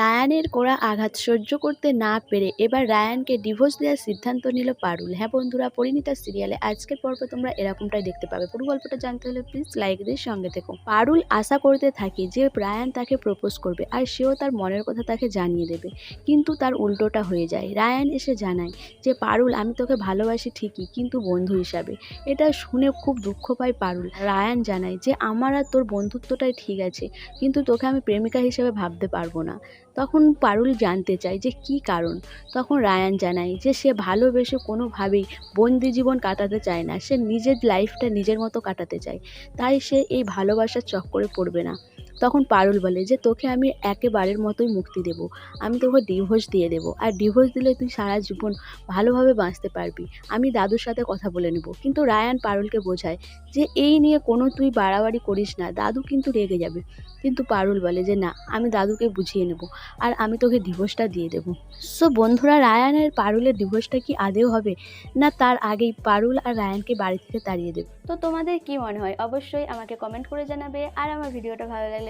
রায়ানের করা আঘাত সহ্য করতে না পেরে এবার রায়ানকে ডিভোর্স দেওয়ার সিদ্ধান্ত নিল পারুল। হ্যাঁ বন্ধুরা পরিণীতা সিরিয়ালে আজকের পর্ব তোমরা এরকমটাই দেখতে পাবে। পুরো গল্পটা জানতে হলে প্লিজ লাইক দিয়ে সঙ্গে থেকো। পারুল আশা করতে থাকে যে রায়ান তাকে প্রপোজ করবে আর সেও তার মনের কথা তাকে জানিয়ে দেবে। কিন্তু তার উল্টোটা হয়ে যায়। রায়ান এসে জানায় যে, পারুল, আমি তোকে ভালোবাসি ঠিকই, কিন্তু বন্ধু হিসাবে। এটা শুনে খুব দুঃখ পায় পারুল। রায়ান জানায় যে, আমার আর তোর বন্ধুত্বটাই ঠিক আছে, কিন্তু তোকে আমি প্রেমিকা হিসেবে ভাবতে পারব না। তখন পারুল জানতে চায় যে কি কারণ। তখন রায়ান জানায় যে সে ভালোবেসে কোনোভাবেই বন্দি জীবন কাটাতে চায় না, সে নিজের লাইফটা নিজের মতো কাটাতে চায়। তাই সে এই ভালোবাসার চক্করে পড়বে না। তখন পারুল বলে যে, তোকে আমি একেবারের মতোই মুক্তি দেব। আমি তোকে ডিভোর্স দিয়ে দেবো। আর ডিভোর্স দিলে তুই সারা জীবন ভালোভাবে বাঁচতে পারবি। আমি দাদুর সাথে কথা বলে নেব। কিন্তু রায়ান পারুলকে বোঝায় যে, এই নিয়ে কোনো তুই বাড়াবাড়ি করিস না। দাদু কিন্তু রেগে যাবে। কিন্তু পারুল বলে যে, না, আমি দাদুকে বুঝিয়ে নেব। আর আমি তোকে ডিভোর্সটা দিয়ে দেবো। সো বন্ধুরা রায়ানের পারুলের ডিভোর্সটা কি আদেও হবে? না, তার আগেই পারুল আর রায়ানকে বাড়ি থেকে তাড়িয়ে দেবে। তো তোমাদের কি মনে হয়? অবশ্যই আমাকে কমেন্ট করে জানাবে। আর আমার ভিডিওটা ভালো লাগলে